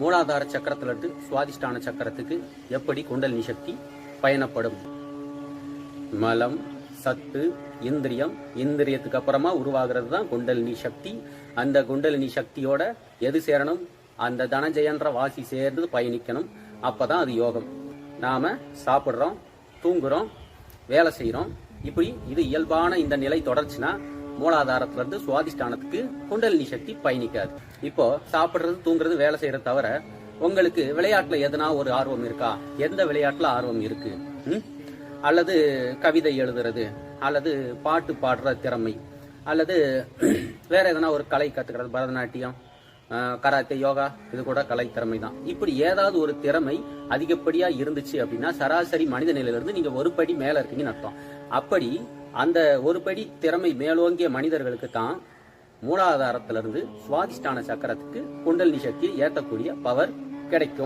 மூலாதார சக்கரத்திலிருந்து சுவாதிஷ்டான சக்கரத்துக்கு எப்படி குண்டலினி சக்தி பயணப்படும்? மலம் சத்து இந்திரியம் இந்திரியத்துக்கு அப்புறமா உருவாகிறது தான் குண்டலினி சக்தி. அந்த குண்டலினி சக்தியோட எது சேரணும்? அந்த தனஞ்சயன்ற வாசி சேர்ந்து பயணிக்கணும். அப்பதான் அது யோகம். நாம சாப்பிடுறோம் தூங்குறோம் வேலை செய்கிறோம் இப்படி இது இயல்பான இந்த நிலை தொடர்ச்சினா மூலாதாரத்திலிருந்து சுவாதிஷ்டானத்துக்கு குண்டலினி சக்தி பயணிக்காது. இப்போ சாப்பிடுறது தூங்குறது வேலை செய்யறது தவிர உங்களுக்கு விளையாட்டுல எதனா ஒரு ஆர்வம் இருக்கா? எந்த விளையாட்டுல ஆர்வம் இருக்கு? அல்லது கவிதை எழுதுறது அல்லது பாட்டு பாடுற திறமை அல்லது வேற எதனா ஒரு கலை கத்துக்கிறது பரதநாட்டியம் கராத்தே யோகா இது கூட கலை திறமை தான். இப்படி ஏதாவது ஒரு திறமை அதிகப்படியா இருந்துச்சு அப்படின்னா சராசரி மனித நிலையிலிருந்து நீங்க ஒரு படி மேல இருக்கீங்கன்னு அர்த்தம். அப்படி அந்த ஒரு படி திறமை மேலோங்கிய மனிதர்களுக்கு தான் மூலாதாரத்திலிருந்து சுவாதிஷ்டான சக்கரத்துக்கு குண்டலினி சக்தியை ஏற்றக்கூடிய பவர் கிடைக்கும்.